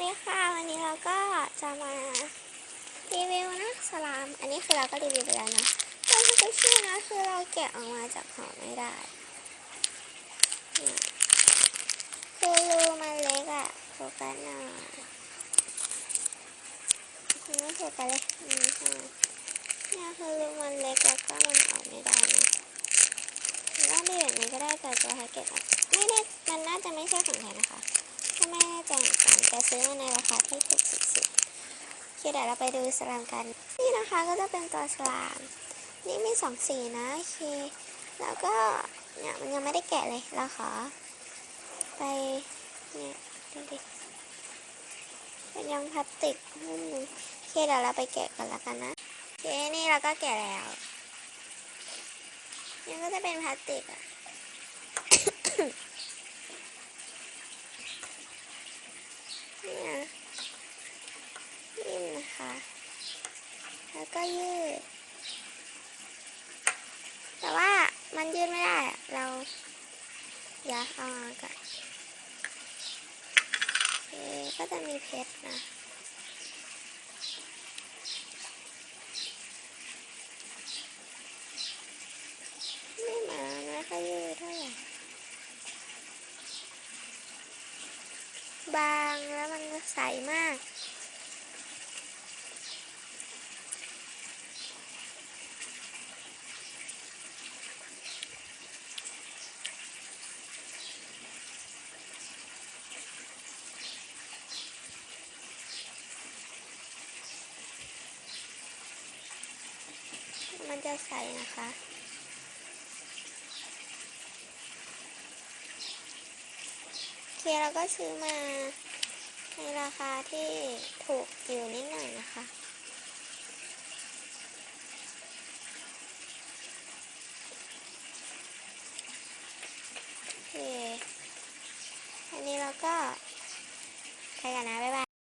ดีค่ะ วันนี้เราก็จะมารีวิวนะสลาม อันนี้คือเราก็รีวิวไปแล้วนะแต่สกุชชี่นะคือเราแกะออกมาจากห่อไม่ได้คือรูมันเล็กอะโฟกัสหน่อยคุณไม่โฟกัสเลยอืมค่ะเนี่ยคือรูมันเล็กแล้วก็มันออกไม่ได้นะหรือว่าดีแบบนี้ก็ได้แต่ตัวแพ็กเกจอะไม่ได้มันน่าจะไม่ใช่ของแท้นะคะ จเหมือนกันจะซื้อมาในราคาที่ถูกสุดๆโอเคเดี๋ยวเราไปดูสลามกัน นี่นะคะก็จะเป็นตัวสลาม นี่มีสองสีนะโอเค แล้วก็เนี่ยมันยังไม่ได้แกะเลยเราขอ ไปเนี่ยดูดิเป็นยังพลาสติกหุ้มโอเคเดี๋ยวเราไปแกะกันละกันนะโอเคนี่เราก็แกะแล้วยังก็จะเป็นพลาสติกอะ เนี่ยนิ่มนะคะ แล้วก็ยืด แต่ว่ามันยืดไม่ได้ เราอย่าเอามากาศโอเคก็จะมีเพชรนะ ไม่มาไม่ค่อยยืดเท่าไหร่ บางแล้วมันใสมาก มันจะใสนะคะ เทียเราก็ซื้อมาในราคาที่ถูกอยู่นิดหน่อยนะคะ โอเค อันนี้เราก็ไปกันนะ บ๊ายบาย